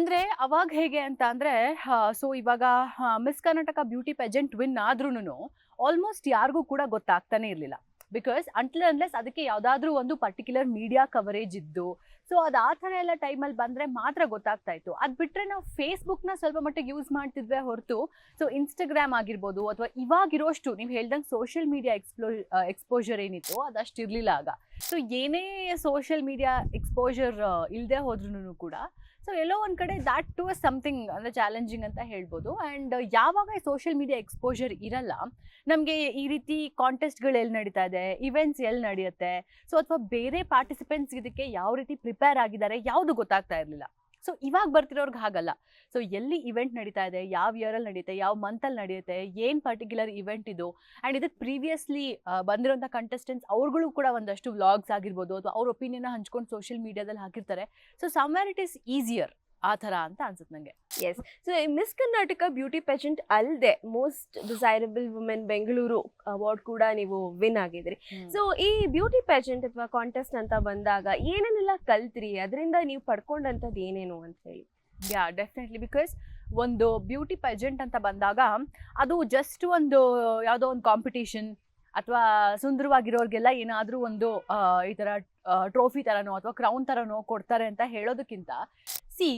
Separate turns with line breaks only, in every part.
ಅಂದ್ರೆ ಅವಾಗ ಹೇಗೆ ಅಂತ ಅಂದ್ರೆ ಸೊ ಇವಾಗ miss Karnataka beauty pageant win ಆದ್ರೂನು ಆಲ್ಮೋಸ್ಟ್ ಯಾರಿಗೂ ಕೂಡ ಗೊತ್ತಾಗ್ತಾನೆ ಇರಲಿಲ್ಲ. ಬಿಕಾಸ್ ಅಂಟ್ಲ್ ಅನ್ಲೆಸ್ ಅದಕ್ಕೆ ಯಾವ್ದಾದ್ರು ಒಂದು ಪರ್ಟಿಕ್ಯುಲರ್ ಮೀಡಿಯಾ ಕವರೇಜ್ ಇದ್ದು ಸೊ ಅದು ಆ ಥರ ಎಲ್ಲ ಟೈಮಲ್ಲಿ ಬಂದರೆ ಮಾತ್ರ ಗೊತ್ತಾಗ್ತಾ ಇತ್ತು. ಅದು ಬಿಟ್ಟರೆ ನಾವು ಫೇಸ್ಬುಕ್ನ ಸ್ವಲ್ಪ ಮಟ್ಟಿಗೆ ಯೂಸ್ ಮಾಡ್ತಿದ್ವಿ ಹೊರತು ಸೊ ಇನ್ಸ್ಟಾಗ್ರಾಮ್ ಆಗಿರ್ಬೋದು ಅಥವಾ ಇವಾಗಿರೋಷ್ಟು ನೀವು ಹೇಳ್ದಂಗೆ ಸೋಷಿಯಲ್ ಮೀಡಿಯಾ ಎಕ್ಸ್ಪ್ಲೋ ಎಕ್ಸ್ಪೋಜರ್ ಏನಿತ್ತು ಅದಷ್ಟು ಇರಲಿಲ್ಲ ಆಗ. ಸೊ ಏನೇ ಸೋಷಿಯಲ್ ಮೀಡಿಯಾ ಎಕ್ಸ್ಪೋಜರ್ ಇಲ್ಲದೆ ಹೋದ್ರೂ ಕೂಡ ಸೊ ಎಲ್ಲೋ ಒಂದು ಕಡೆ ದಾಟ್ ಟು ಸಮಥಿಂಗ್ ಅಂದರೆ ಚಾಲೆಂಜಿಂಗ್ ಅಂತ ಹೇಳ್ಬೋದು. ಆ್ಯಂಡ್ ಯಾವಾಗ ಸೋಷಿಯಲ್ ಮೀಡಿಯಾ ಎಕ್ಸ್ಪೋಜರ್ ಇರಲ್ಲ, ನಮಗೆ ಈ ರೀತಿ ಕಾಂಟೆಸ್ಟ್ಗಳು ಎಲ್ಲಿ ನಡೀತಾ ಇದೆ? ಇವೆಂಟ್ಸ್ ಎಲ್ಲಿ ನಡೆಯುತ್ತೆ ಸೊ ಅಥವಾ ಬೇರೆ ಪಾರ್ಟಿಸಿಪೆಂಟ್ಸ್ ಇದಕ್ಕೆ ಯಾವ ರೀತಿ ಪ್ರಿಪೇರ್ ಆಗಿದ್ದಾರೆ ಯಾವುದು ಗೊತ್ತಾಗ್ತಾ ಇರಲಿಲ್ಲ. ಸೊ ಇವಾಗ ಬರ್ತಿರೋರ್ಗೆ ಹಾಗಲ್ಲ. ಸೊ ಎಲ್ಲಿ ಇವೆಂಟ್ ನಡೀತಾ ಇದೆ, ಯಾವ ಇಯರಲ್ಲಿ ನಡೆಯುತ್ತೆ ಯಾವ ಮಂತಲ್ಲಿ ನಡೆಯುತ್ತೆ ಏನು ಪರ್ಟಿಕ್ಯುಲರ್ ಇವೆಂಟ್ ಇದು ಆ್ಯಂಡ್ ಇದಕ್ಕೆ ಪ್ರೀವಿಯಸ್ಲಿ ಬಂದಿರೋಂಥ ಕಂಟೆಸ್ಟೆಂಟ್ಸ್ ಅವ್ರುಗಳು ಕೂಡ ಒಂದಷ್ಟು ವ್ಲಾಗ್ಸ್ ಆಗಿರ್ಬೋದು ಅಥವಾ ಅವ್ರ ಒಪಿನಿಯನ್ನ ಹಂಚ್ಕೊಂಡು ಸೋಷಿಯಲ್ ಮೀಡಿಯಾದಲ್ಲಿ ಹಾಕಿರ್ತಾರೆ. So somewhere it is easier ಆ ಥರ ಅಂತ ಅನ್ಸುತ್ತೆ ನನಗೆ
yes so miss Karnataka beauty pageant ಅಲ್ಲದೆ most desirable women Bengaluru award ಕೂಡ ನೀವು ವಿನ್ ಆಗಿದ್ರಿ ಸೊ ಈ ಬ್ಯೂಟಿ ಪೆಜೆಂಟ್ ಅಥವಾ ಕಾಂಟೆಸ್ಟ್ ಅಂತ ಬಂದಾಗ ಏನೇನೆಲ್ಲ ಕಲ್ತ್ರಿ? ಅದರಿಂದ ನೀವು ಪಡ್ಕೊಂಡಂಥದ್ದು ಏನೇನು ಅಂತ ಹೇಳಿ.
ಯಾ ಡೆಫಿನೆಟ್ಲಿ ಬಿಕಾಸ್ ಒಂದು ಬ್ಯೂಟಿ ಪೆಜೆಂಟ್ ಅಂತ ಬಂದಾಗ ಅದು ಜಸ್ಟ್ ಒಂದು ಯಾವುದೋ ಒಂದು ಕಾಂಪಿಟೇಷನ್ ಅಥವಾ ಸುಂದರವಾಗಿರೋರಿಗೆಲ್ಲ ಏನಾದರೂ ಒಂದು ಈ ಥರ ಟ್ರೋಫಿ ಥರನೋ ಅಥವಾ ಕ್ರೌನ್ ಥರನೋ ಕೊಡ್ತಾರೆ ಅಂತ ಹೇಳೋದಕ್ಕಿಂತ ಸಿ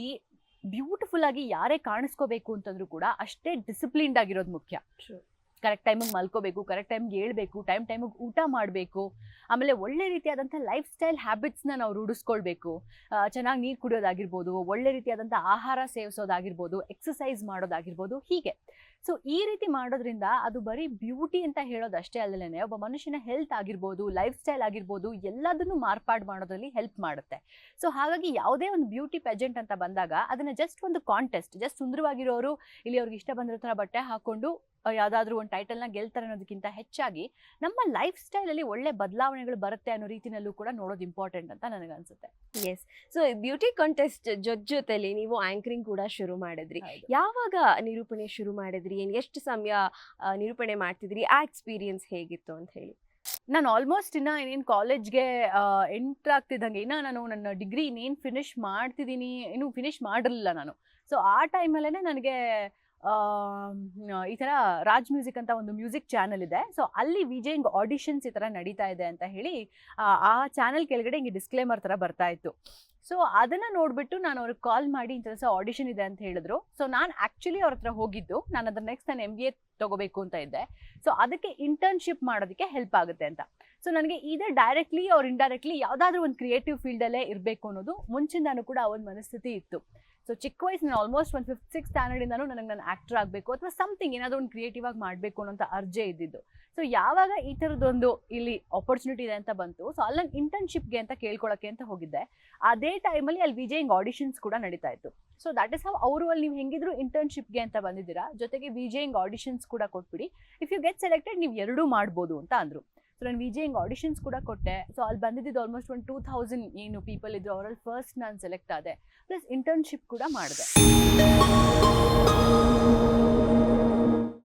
ಬ್ಯೂಟಿಫುಲ್ ಆಗಿ ಯಾರೇ ಕಾಣಿಸ್ಕೋಬೇಕು ಅಂತಂದ್ರೂ ಕೂಡ ಅಷ್ಟೇ ಡಿಸಿಪ್ಲಿನ್ಡ್ ಆಗಿರೋದು ಮುಖ್ಯ. ಕರೆಕ್ಟ್ ಟೈಮಿಗೆ ಮಲ್ಕೋಬೇಕು ಕರೆಕ್ಟ್ ಟೈಮ್ಗೆ ಹೇಳ್ಬೇಕು ಟೈಮ್ ಟೈಮಿಗೆ ಊಟ ಮಾಡಬೇಕು. ಆಮೇಲೆ ಒಳ್ಳೆ ರೀತಿಯಾದಂಥ ಲೈಫ್ ಸ್ಟೈಲ್ ಹ್ಯಾಬಿಟ್ಸ್ನ ನಾವು ರೂಢಿಸ್ಕೊಳ್ಬೇಕು. ಚೆನ್ನಾಗಿ ನೀರು ಕುಡಿಯೋದಾಗಿರ್ಬೋದು, ಒಳ್ಳೆ ರೀತಿಯಾದಂಥ ಆಹಾರ ಸೇವಿಸೋದಾಗಿರ್ಬೋದು ಎಕ್ಸಸೈಸ್ ಮಾಡೋದಾಗಿರ್ಬೋದು, ಹೀಗೆ. ಸೊ ಈ ರೀತಿ ಮಾಡೋದ್ರಿಂದ ಅದು ಬರೀ ಬ್ಯೂಟಿ ಅಂತ ಹೇಳೋದಷ್ಟೇ ಅಲ್ಲದೇ ಒಬ್ಬ ಮನುಷ್ಯನ ಹೆಲ್ತ್ ಆಗಿರ್ಬೋದು ಲೈಫ್ ಸ್ಟೈಲ್ ಆಗಿರ್ಬೋದು, ಎಲ್ಲದನ್ನು ಮಾರ್ಪಾಡು ಮಾಡೋದ್ರಲ್ಲಿ ಹೆಲ್ಪ್ ಮಾಡುತ್ತೆ. ಸೊ ಹಾಗಾಗಿ ಯಾವುದೇ ಒಂದು ಬ್ಯೂಟಿ ಪೆಜೆಂಟ್ ಅಂತ ಬಂದಾಗ ಅದನ್ನು ಜಸ್ಟ್ ಒಂದು ಕಾಂಟೆಸ್ಟ್ ಜಸ್ಟ್ ಸುಂದರವಾಗಿರೋರು, ಇಲ್ಲಿ ಅವ್ರಿಗೆ ಇಷ್ಟ ಬಂದಿರೋ ಥರ ಬಟ್ಟೆ ಹಾಕೊಂಡು ಯಾವುದಾದ್ರೂ ಒಂದು ಟೈಟಲ್ನ ಗೆಲ್ತಾರೆ ಅನ್ನೋದಕ್ಕಿಂತ ಹೆಚ್ಚಾಗಿ ನಮ್ಮ ಲೈಫ್ ಸ್ಟೈಲಲ್ಲಿ ಒಳ್ಳೆ ಬದಲಾವಣೆಗಳು ಬರುತ್ತೆ ಅನ್ನೋ ರೀತಿನಲ್ಲೂ ಕೂಡ ನೋಡೋದು ಇಂಪಾರ್ಟೆಂಟ್ ಅಂತ ನನಗನ್ಸುತ್ತೆ.
ಎಸ್ ಸೊ ಬ್ಯೂಟಿ ಕಾಂಟೆಸ್ಟ್ ಜೊತೆ ಜೊತೆಲಿ ನೀವು ಆಂಕರಿಂಗ್ ಕೂಡ ಶುರು ಮಾಡಿದ್ರಿ. ಯಾವಾಗ ನಿರೂಪಣೆ ಶುರು ಮಾಡಿದ್ರಿ? ಏನು ಎಷ್ಟು ಸಮಯ ನಿರೂಪಣೆ ಮಾಡ್ತಿದ್ರಿ? ಆ ಎಕ್ಸ್ಪೀರಿಯನ್ಸ್ ಹೇಗಿತ್ತು ಅಂತ ಹೇಳಿ.
ನಾನು ಆಲ್ಮೋಸ್ಟ್ ಇನ್ನ ಏನೇನು ಕಾಲೇಜ್ಗೆ ಎಂಟ್ರ್ ಆಗ್ತಿದ್ದಂಗೆ ಇನ್ನ ನಾನು ನನ್ನ ಡಿಗ್ರಿ ಇನ್ನೇನು ಫಿನಿಶ್ ಮಾಡ್ತಿದ್ದೀನಿ ಇನ್ನೂ ಫಿನಿಶ್ ಮಾಡಿರಲಿಲ್ಲ ನಾನು. ಸೊ ಆ ಟೈಮಲ್ಲೇ ನನಗೆ ಈ ಥರ ರಾಜ್ ಮ್ಯೂಸಿಕ್ ಅಂತ ಒಂದು ಮ್ಯೂಸಿಕ್ ಚಾನಲ್ ಇದೆ. ಸೊ ಅಲ್ಲಿ ವಿಜಯ್ ಹಿಂಗೆ ಆಡಿಷನ್ಸ್ ಈ ಥರ ನಡೀತಾ ಇದೆ ಅಂತ ಹೇಳಿ ಆ, ಚಾನಲ್ ಕೆಳಗಡೆ ಹಿಂಗೆ ಡಿಸ್ಕ್ಲೇಮರ್ ಥರ ಬರ್ತಾ ಇತ್ತು. ಸೊ ಅದನ್ನು ನೋಡಿಬಿಟ್ಟು ನಾನು ಅವ್ರಿಗೆ ಕಾಲ್ ಮಾಡಿ ಇಂಥ ದಿವಸ ಆಡಿಷನ್ ಇದೆ ಅಂತ ಹೇಳಿದ್ರು. ಸೊ ನಾನು ಆ್ಯಕ್ಚುಲಿ ಅವ್ರ ಹತ್ರ ಹೋಗಿದ್ದು. ನಾನು ಅದ್ರ ನೆಕ್ಸ್ಟ್ ನಾನು ಎಂ ಬಿ ಎ ತೊಗೋಬೇಕು ಅಂತ ಇದ್ದೆ. ಸೊ ಅದಕ್ಕೆ ಇಂಟರ್ನ್ಶಿಪ್ ಮಾಡೋದಕ್ಕೆ ಹೆಲ್ಪ್ ಆಗುತ್ತೆ ಅಂತ. ಸೊ ನನಗೆ ಇದೇ ಡೈರೆಕ್ಟ್ಲಿ ಅವ್ರು ಇಂಡೈರೆಕ್ಟ್ಲಿ ಯಾವುದಾದ್ರೂ ಒಂದು ಕ್ರಿಯೇಟಿವ್ ಫೀಲ್ಡಲ್ಲೇ ಇರಬೇಕು ಅನ್ನೋದು ಮುಂಚಿಂದನೂ ಕೂಡ ಒಂದು ಮನಸ್ಥಿತಿ ಇತ್ತು. ಸೊ ಚಿಕ್ಕ ವಯಸ್ಸು ನಾನು ಆಲ್ಮೋಸ್ಟ್ ಒಂದು ಫಿಫ್ತ್ ಸಿಕ್ಸ್ ಸ್ಟ್ಯಾಂಡರ್ಡಿಂದನೂ ನನಗೆ ನಾನು ಆ್ಯಕ್ಟರ್ ಆಗಬೇಕು ಅಥವಾ ಸಮಥಿಂಗ್ ಏನಾದರೂ ಒಂದು ಕ್ರಿಯೇಟಿವ್ ಆಗಿ ಮಾಡಬೇಕು ಅನ್ನೋಂಥ ಅರ್ಜೆ ಇದ್ದಿದ್ದು. ಸೊ ಯಾವಾಗ ಈ ಥರದ್ದೊಂದು ಇಲ್ಲಿ ಆಪರ್ಚುನಿಟಿ ಇದೆ ಅಂತ ಬಂತು. ಸೊ ಅಲ್ಲಿ ನಾನು ಇಂಟರ್ನ್ಶಿಪ್ಗೆ ಅಂತ ಕೇಳ್ಕೊಳಕ್ಕೆ ಅಂತ ಹೋಗಿದ್ದೆ. ಅದೇ ಟೈಮಲ್ಲಿ ಅಲ್ಲಿ ವಿಜಯ್ ಆಡಿಷನ್ಸ್ ಕೂಡ ನಡೀತಾ ಇತ್ತು. ಸೊ ದಟ್ ಇಸ್ ಹೌ ಅವರು ಅಲ್ಲಿ ನೀವು ಹೆಂಗಿದ್ರು ಇಂಟರ್ನ್ಶಿಪ್ಗೆ ಅಂತ ಬಂದಿದ್ದೀರಾ. ಜೊತೆಗೆ ವಿಜಯ್ ಆಡಿಷನ್ಸ್ ಕೂಡ ಕೊಟ್ಬಿಡಿ. ಇಫ್ ಯು ಗೆಟ್ ಸೆಲೆಕ್ಟೆಡ್ ನೀವು ಎರಡೂ ಮಾಡ್ಬೋದು ಅಂತ ಅಂದರು. ಸೊ ನಾನು ವಿಜಯ್ ಆಡಿಷನ್ಸ್ ಕೂಡ ಕೊಟ್ಟೆ ಸೊ ಅಲ್ಲಿ ಬಂದಿದ್ದು ಆಲ್ಮೋಸ್ಟ್ ಒಂದು ಟೂ ಥೌಸಂಡ್ ಏನು ಪೀಪಲ್ ಇದ್ರು ಅವರಲ್ಲಿ ಫಸ್ಟ್ ನಾನು ಸೆಲೆಕ್ಟ್ ಆದೆ ಪ್ಲಸ್ ಇಂಟರ್ನ್ಶಿಪ್ ಕೂಡ ಮಾಡಿದೆ